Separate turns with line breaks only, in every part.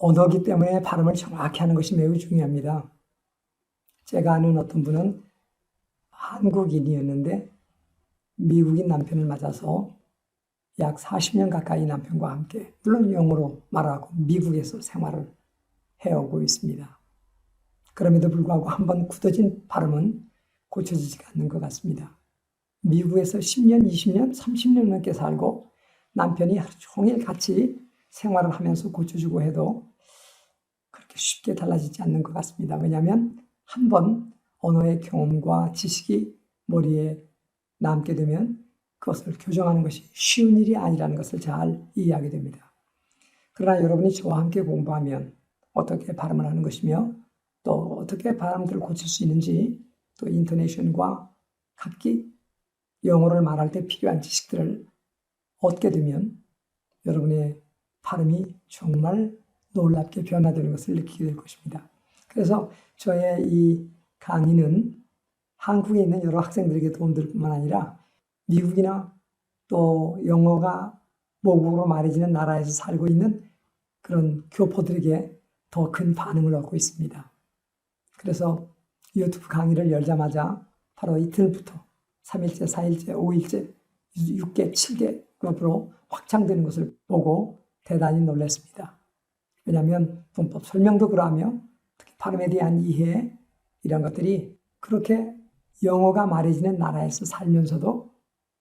언어기 때문에 발음을 정확히 하는 것이 매우 중요합니다. 제가 아는 어떤 분은 한국인이었는데 미국인 남편을 맞아서 약 40년 가까이 남편과 함께 물론 영어로 말하고 미국에서 생활을 해오고 있습니다. 그럼에도 불구하고 한번 굳어진 발음은 고쳐지지가 않는 것 같습니다. 미국에서 10년, 20년, 30년 넘게 살고 남편이 하루 종일 같이 생활을 하면서 고쳐주고 해도 그렇게 쉽게 달라지지 않는 것 같습니다. 왜냐하면 한 번 언어의 경험과 지식이 머리에 남게 되면 그것을 교정하는 것이 쉬운 일이 아니라는 것을 잘 이해하게 됩니다. 그러나 여러분이 저와 함께 공부하면 어떻게 발음을 하는 것이며 또 어떻게 발음들을 고칠 수 있는지 또 인터네이션과 각기 영어를 말할 때 필요한 지식들을 얻게 되면 여러분의 발음이 정말 놀랍게 변화되는 것을 느끼게 될 것입니다. 그래서 저의 이 강의는 한국에 있는 여러 학생들에게 도움될 뿐만 아니라 미국이나 또 영어가 모국어로 말해지는 나라에서 살고 있는 그런 교포들에게 더 큰 반응을 얻고 있습니다. 그래서 유튜브 강의를 열자마자 바로 이틀부터 3일째, 4일째, 5일째, 6개, 7개 그룹으로 확장되는 것을 보고 대단히 놀랐습니다. 왜냐하면 문법 설명도 그러하며 특히 발음에 대한 이해 이런 것들이 그렇게 영어가 말해지는 나라에서 살면서도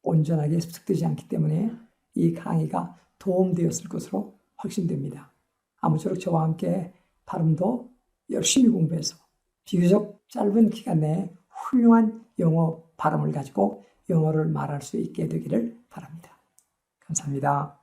온전하게 습득되지 않기 때문에 이 강의가 도움되었을 것으로 확신됩니다. 아무쪼록 저와 함께 발음도 열심히 공부해서 비교적 짧은 기간 내에 훌륭한 영어 발음을 가지고 영어를 말할 수 있게 되기를 바랍니다. 감사합니다.